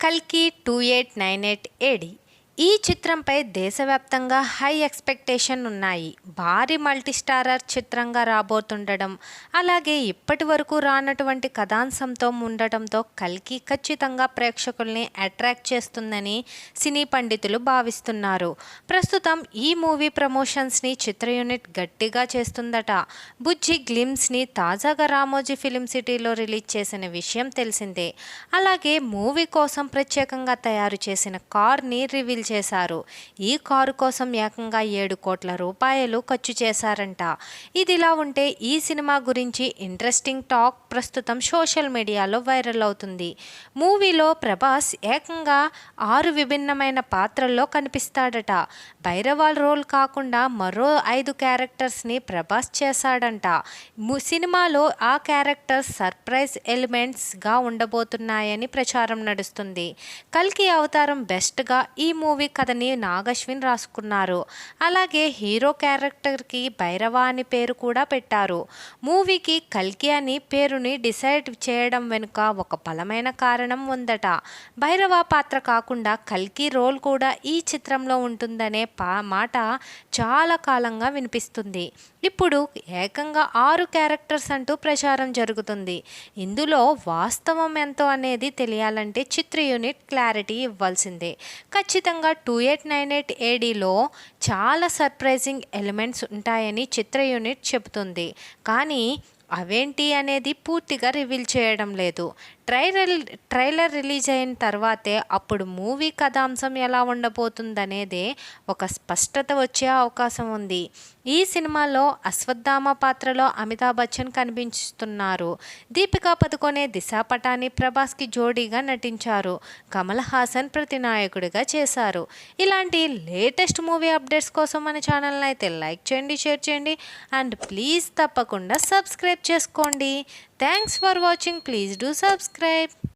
కల్కి two eight nine eight A D ఈ చిత్రంపై దేశవ్యాప్తంగా హై ఎక్స్పెక్టేషన్ ఉన్నాయి. భారీ మల్టీస్టారర్ చిత్రంగా రాబోతుండడం అలాగే ఇప్పటి వరకు రానటువంటి కథాంశంతో ఉండటంతో కల్కి ఖచ్చితంగా ప్రేక్షకుల్ని అట్రాక్ట్ చేస్తుందని సినీ పండితులు భావిస్తున్నారు. ప్రస్తుతం ఈ మూవీ ప్రమోషన్స్ని చిత్ర యూనిట్ గట్టిగా చేస్తుందట. బుజ్జి గ్లిమ్స్ని తాజాగా రామోజీ ఫిలిం సిటీలో రిలీజ్ చేసిన విషయం తెలిసిందే. అలాగే మూవీ కోసం ప్రత్యేకంగా తయారు చేసిన కార్ని రివీల్ చేశారు. ఈ కారు కోసం ఏకంగా ఏడు కోట్ల రూపాయలు ఖర్చు చేశారంట. ఇదిలా ఉంటే ఈ సినిమా గురించి ఇంట్రెస్టింగ్ టాక్ ప్రస్తుతం సోషల్ మీడియాలో వైరల్ అవుతుంది. మూవీలో ప్రభాస్ ఏకంగా ఆరు విభిన్నమైన పాత్రల్లో కనిపిస్తాడట. భైరవాల్ రోల్ కాకుండా మరో ఐదు క్యారెక్టర్స్ని ప్రభాస్ చేశాడంట. సినిమాలో ఆ క్యారెక్టర్స్ సర్ప్రైజ్ ఎలిమెంట్స్గా ఉండబోతున్నాయని ప్రచారం నడుస్తుంది. కల్కి అవతారం బెస్ట్గా ఈ మూవీ కథని నాగశ్విన్ రాసుకున్నారు. అలాగే హీరో క్యారెక్టర్కి భైరవ అని పేరు కూడా పెట్టారు. మూవీకి కల్కి అని పేరుని డిసైడ్ చేయడం వెనుక ఒక బలమైన కారణం ఉందట. భైరవ పాత్ర కాకుండా కల్కి రోల్ కూడా ఈ చిత్రంలో ఉంటుందనే పా మాట చాలా కాలంగా వినిపిస్తుంది. ఇప్పుడు ఏకంగా ఆరు క్యారెక్టర్స్ అంటూ ప్రచారం జరుగుతుంది. ఇందులో వాస్తవం ఎంతో అనేది తెలియాలంటే చిత్ర యూనిట్ క్లారిటీ ఇవ్వాల్సిందే. ఖచ్చితంగా టూ ఎయిట్ నైన్ ఎయిట్ ఏడీలో చాలా సర్ప్రైజింగ్ ఎలిమెంట్స్ ఉంటాయని చిత్ర యూనిట్ చెబుతుంది. కానీ అవేంటి అనేది పూర్తిగా రివీల్ చేయడం లేదు. ట్రైలర్ ట్రైలర్ రిలీజ్ అయిన తర్వాతే అప్పుడు మూవీ కథాంశం ఎలా ఉండబోతుందనేదే ఒక స్పష్టత వచ్చే అవకాశం ఉంది. ఈ సినిమాలో అశ్వత్థామ పాత్రలో అమితాబ్ బచ్చన్ కనిపించుతున్నారు దీపికా పదుకొనే దిశా పటాని ప్రభాస్కి జోడీగా నటించారు. కమల్ హాసన్ ప్రతినాయకుడిగా చేశారు. ఇలాంటి లేటెస్ట్ మూవీ అప్డేట్స్ కోసం మన ఛానల్ని అయితే లైక్ చేయండి షేర్ చేయండి అండ్ ప్లీజ్ తప్పకుండా సబ్స్క్రైబ్ చేసుకోండి. Thanks for watching. Please do subscribe. subscribe.